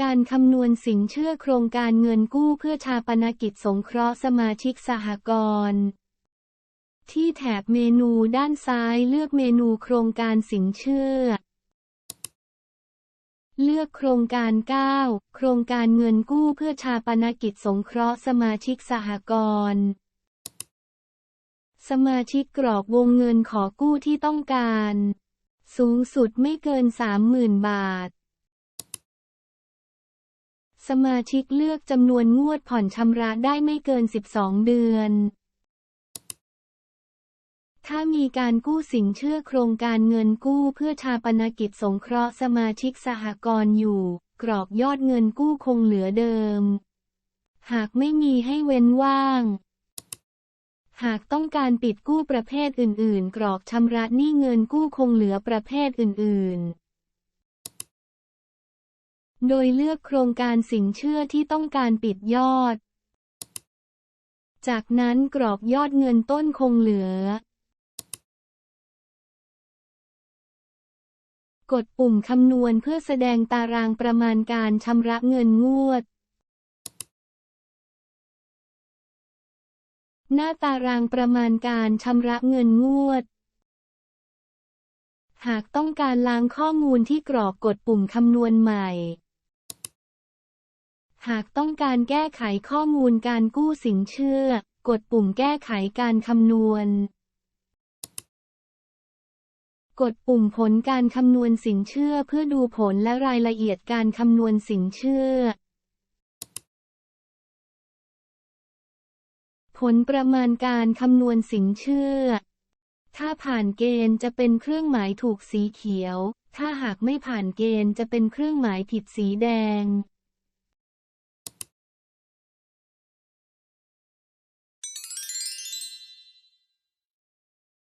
การคำนวณสินเชื่อโครงการเงินกู้เพื่อชาปนกิจสงเคราะห์สมาชิกสหกรณ์ที่แถบเมนูด้านซ้ายเลือกเมนูโครงการสินเชื่อ เลือกโครงการ 9 โครงการเงินกู้เพื่อชาปนกิจสงเคราะห์สมาชิกสหกรณ์สมาชิกกรอกวงเงินขอกู้ที่ต้องการ สูงสุดไม่เกิน 30,000 บาท สมาชิกเลือกจำนวนงวดผ่อนชำระได้ไม่เกิน 12 เดือน ถ้ามีการกู้สินเชื่อโครงการเงินกู้เพื่อชาปนกิจสงเคราะห์สมาชิกสหกรณ์อยู่ กรอกยอดเงินกู้คงเหลือเดิม หากไม่มีให้เว้นว่าง หากต้องการปิดกู้ประเภทอื่น ๆ กรอกชำระหนี้เงินกู้คงเหลือประเภทอื่น ๆ โดยเลือกโครงการสินเชื่อที่ต้องการปิดยอด จากนั้นกรอกยอดเงินต้นคงเหลือ กดปุ่มคำนวณเพื่อแสดงตารางประมาณการชำระเงินงวด หน้าตารางประมาณการชำระเงินงวดหากต้องการล้างข้อมูลที่กรอกกดปุ่มคำนวณใหม่ หากต้องการแก้ไขข้อมูลการกู้สินเชื่อ กดปุ่มแก้ไขการคำนวณ กดปุ่มผลการคำนวณสินเชื่อเพื่อดูผลและรายละเอียดการคำนวณสินเชื่อ ผลประมาณการคำนวณสินเชื่อ ถ้าผ่านเกณฑ์จะเป็นเครื่องหมายถูกสีเขียว ถ้าหากไม่ผ่านเกณฑ์จะเป็นเครื่องหมายผิดสีแดง